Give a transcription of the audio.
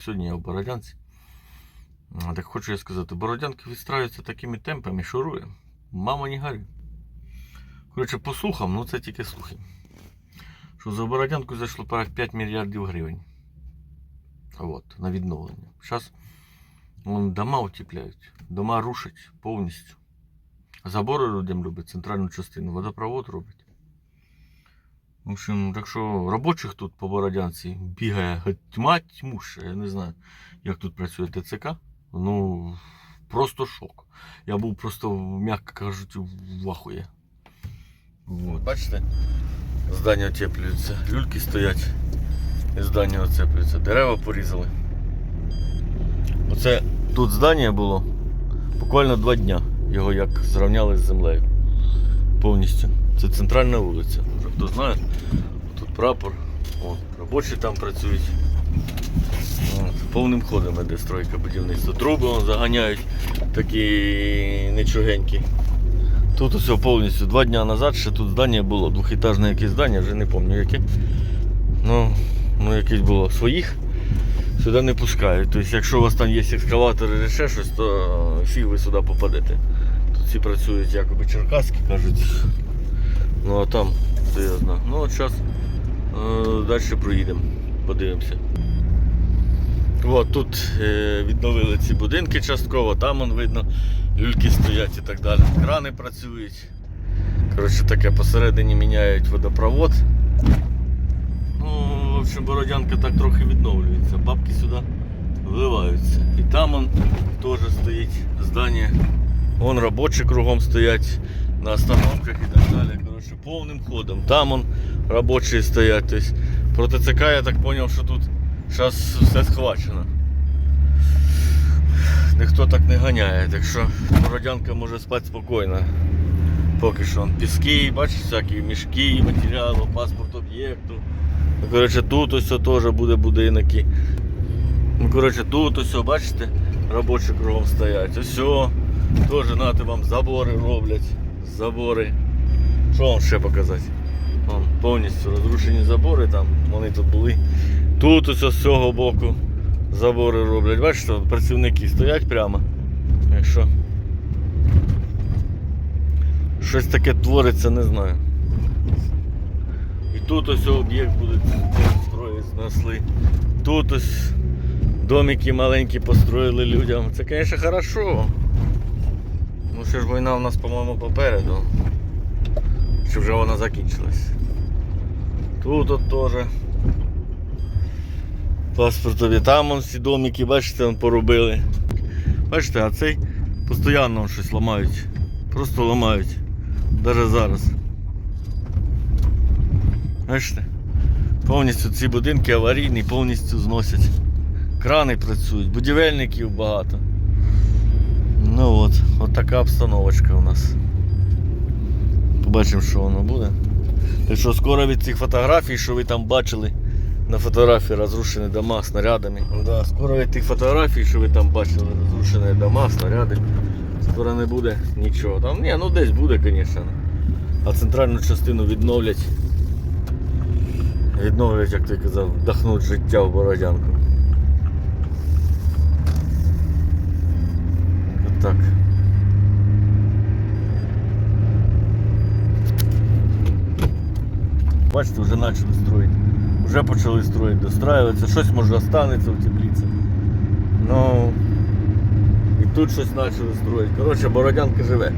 Сьогодні я в Бородянці. Так хочу я сказати, Бородянки відстраюються такими темпами, шурує. Мама не горюй. Коротше, по слухам, ну це тільки слухи. Що за Бородянку зайшло 5 мільярдів гривень. От, на відновлення. Зараз дома утепляють, дома рушать повністю. Забори людям люблять, центральну частину, водопровод робить. В общем, так що робочих тут по Бородянці бігає тьма тьмуща. Я не знаю, як тут працює ТЦК. Ну, просто шок. Я був просто, м'яко кажучи, в ахуї. Вот. Бачите? Здання отеплюються, люльки стоять, і здання оцеплюються. Дерева порізали. Оце тут здання було буквально два дня. Його як зрівняли з землею. Повністю. Це центральна вулиця. Хто знає, тут прапор. От, робочі там працюють. От, повним ходом іде стройка будівництва. Труби вон, заганяють такі нечугенькі. Тут усе повністю два дні назад ще тут здання було, двохетажне якесь здання, вже не пам'ятаю яке. Ну, ну якесь було своїх. Сюди не пускають. Тобто, якщо у вас там є екскаватор і ще щось, то фіг ви сюди попадете. Тут всі працюють якоби черкаські, кажуть. Ну а там, це я знаю. Ну от зараз е, далі проїдемо, подивимося. От тут е, відновили ці будинки частково, там он видно, люльки стоять і так далі. Крани працюють. Коротше таке посередині міняють водопровод. Ну, в общем, Бородянка так трохи відновлюється. Бабки сюди вливаються. І там он теж стоїть здання. Вон робочі кругом стоять на остановках і так далі. Коротше, повним ходом. Там он робочі стоять. Тобто, проти ЦК я так зрозумів, що тут зараз все схвачено. Ніхто так не ганяє, так що Бородянка може спати спокійно. Поки що піски, бачиш, всякі мішки, матеріалу, паспорт об'єкту. Ну, Коротше, тут ось теж буде будинки. Ну, коротше, тут ось, бачите, робочі кругом стоять. Ось, теж нати вам забори роблять. Забори. Що вам ще показати? Вон, повністю розрушені забори там, вони тут були. Тут ось з цього боку забори роблять. Бачите, працівники стоять прямо. Якщо щось таке твориться, не знаю. І тут ось об'єкт буде строїть, знесли. Тут ось домики маленькі построїли людям. Це, звісно, хорошо. Ну ще ж війна у нас, по-моєму, попереду. Чи вже вона закінчилась. Тут от теж. Паспортові там он всі домики, бачите, он поробили. Бачите, а цей постійно щось ламають. Просто ламають. Навіть зараз. Бачите? Повністю ці будинки аварійні, повністю зносять. Крани працюють, будівельників багато. Ну от, от така обстановочка у нас. Побачимо, що воно буде. Так що скоро від цих фотографій, що ви там бачили на фотографії розрушені дома снарядами. Да, скоро від тих фотографій, що ви там бачили, розрушені дома, снаряди. Скоро не буде нічого. Там, ні, ну десь буде, звісно. А центральну частину відновлять. Відновлять, як ти казав, вдохнуть життя в Бородянку. Так. Бачите, вже почали строїти. Вже почали строїти, достраюватися. Щось може останеться в тепліці. Ну і тут щось почали строїти. Коротше, Бородянка живе.